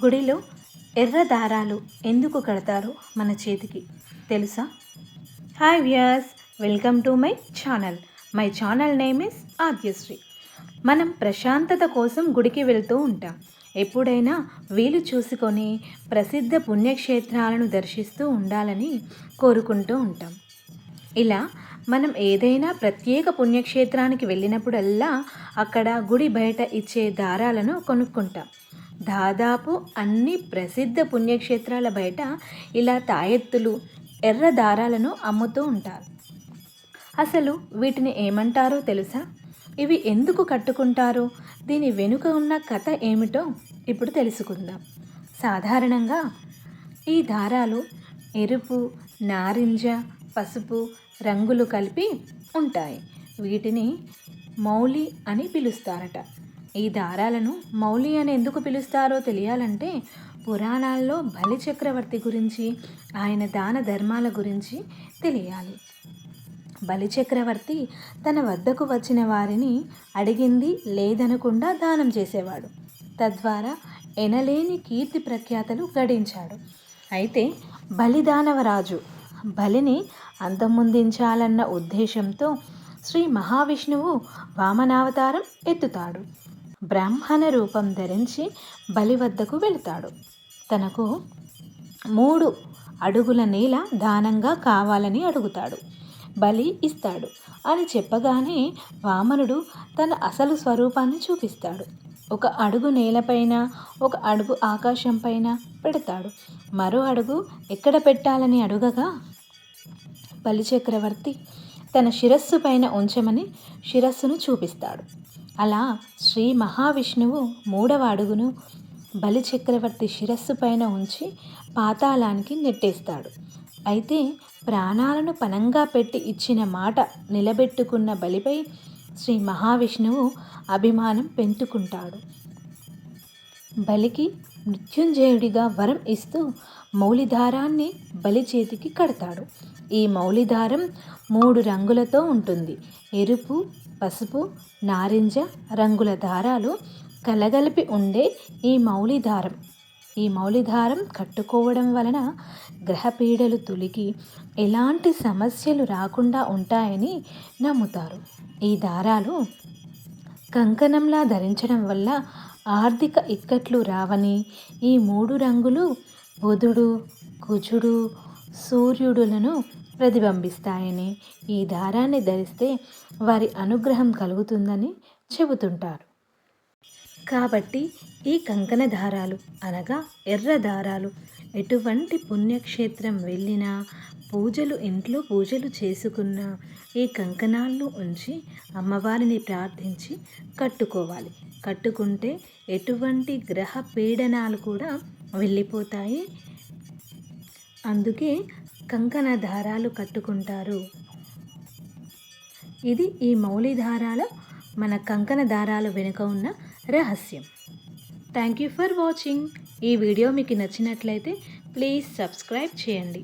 గుడిలో ఎర్ర దారాలు ఎందుకు కడతారు మన చేతికి? తెలుసా? Hi Vyas welcome to my channel my channel name is Aadyasri మనం ప్రశాంతత కోసం గుడికి వెళ్తూ ఉంటాం. ఎప్పుడైనా వీలు చూసుకొని ప్రసిద్ధ పుణ్యక్షేత్రాలను దర్శిస్తూ ఉండాలని కోరుకుంటూ ఉంటాం. ఇలా మనం ఏదైనా ప్రత్యేక పుణ్యక్షేత్రానికి వెళ్ళినప్పుడల్లా అక్కడ గుడి బయట ఇచ్చే దారాలను కొనుక్కుంటాం. దాదాపు అన్ని ప్రసిద్ధ పుణ్యక్షేత్రాల బయట ఇలా తాయెత్తులు ఎర్ర దారాలను అమ్ముతూ ఉంటారు. అసలు వీటిని ఏమంటారో తెలుసా? ఇవి ఎందుకు కట్టుకుంటారో? దీని వెనుక ఉన్న కథ ఏమిటో ఇప్పుడు తెలుసుకుందాం. సాధారణంగా ఈ దారాలు ఎరుపు నారింజ పసుపు రంగులు కలిపి ఉంటాయి. వీటిని మౌలి అని పిలుస్తారట. ఈ దారాలను మౌలి అని ఎందుకు పిలుస్తారో తెలియాలంటే పురాణాల్లో బలి చక్రవర్తి గురించి ఆయన దాన ధర్మాల గురించి తెలియాలి. బలి చక్రవర్తి తన వద్దకు వచ్చిన వారిని అడిగింది లేదనకుండా దానం చేసేవాడు. తద్వారా ఎనలేని కీర్తి ప్రఖ్యాతలు గడించాడు. అయితే బలిదానవరాజు బలిని అంతమొందించాలన్న ఉద్దేశంతో శ్రీ మహావిష్ణువు వామనావతారం ఎత్తుతాడు. బ్రాహ్మణ రూపం ధరించి బలి వద్దకు వెళ్తాడు. తనకు మూడు అడుగుల నేల దానంగా కావాలని అడుగుతాడు. బలి ఇస్తాడు. అని చెప్పగానే వామనుడు తన అసలు స్వరూపాన్ని చూపిస్తాడు. ఒక అడుగు నేలపైన ఒక అడుగు ఆకాశం పైన పెడతాడు. మరో అడుగు ఎక్కడ పెట్టాలని అడుగగా బలిచక్రవర్తి తన శిరస్సు పైన ఉంచమని శిరస్సును చూపిస్తాడు. అలా శ్రీ మహావిష్ణువు మూడవ అడుగును బలిచక్రవర్తి శిరస్సు పైన ఉంచి పాతాళానికి నెట్టేస్తాడు. అయితే ప్రాణాలను పనంగా పెట్టి ఇచ్చిన మాట నిలబెట్టుకున్న బలిపై శ్రీ మహావిష్ణువు అభిమానం పెంచుకుంటాడు. బలికి మృత్యుంజయుడిగా వరం ఇస్తూ మౌలిధారాన్ని బలి చేతికి కడతాడు. ఈ మౌలిధారం మూడు రంగులతో ఉంటుంది. ఎరుపు పసుపు నారింజ రంగుల దారాలు కలగలిపి ఉండే ఈ మౌలిధారం. ఈ మౌలిధారం కట్టుకోవడం వలన గ్రహపీడలు తొలగి ఎలాంటి సమస్యలు రాకుండా ఉంటాయని నమ్ముతారు. ఈ దారాలు కంకణంలా ధరించడం వల్ల ఆర్థిక ఇక్కట్లు రావని ఈ మూడు రంగులు బుధుడు కుజుడు సూర్యుడులను ప్రతిబింబిస్తాయని ఈ దారాన్ని ధరిస్తే వారి అనుగ్రహం కలుగుతుందని చెబుతుంటారు. కాబట్టి ఈ కంకణ దారాలు అనగా ఎర్ర దారాలు. ఎటువంటి పుణ్యక్షేత్రం వెళ్ళినా పూజలు ఇంట్లో పూజలు చేసుకున్న ఈ కంకణాలను ఉంచి అమ్మవారిని ప్రార్థించి కట్టుకోవాలి. కట్టుకుంటే ఎటువంటి గ్రహ పీడనాలు కూడా వెళ్ళిపోతాయి. అందుకే కంకణ దారాలు కట్టుకుంటారు. ఇది ఈ మౌలి దారాల మన కంకణ దారాల వెనుక ఉన్న రహస్యం. థ్యాంక్ యూ ఫర్ వాచింగ్ ఈ వీడియో మీకు నచ్చినట్లయితే ప్లీజ్ సబ్స్క్రైబ్ చేయండి.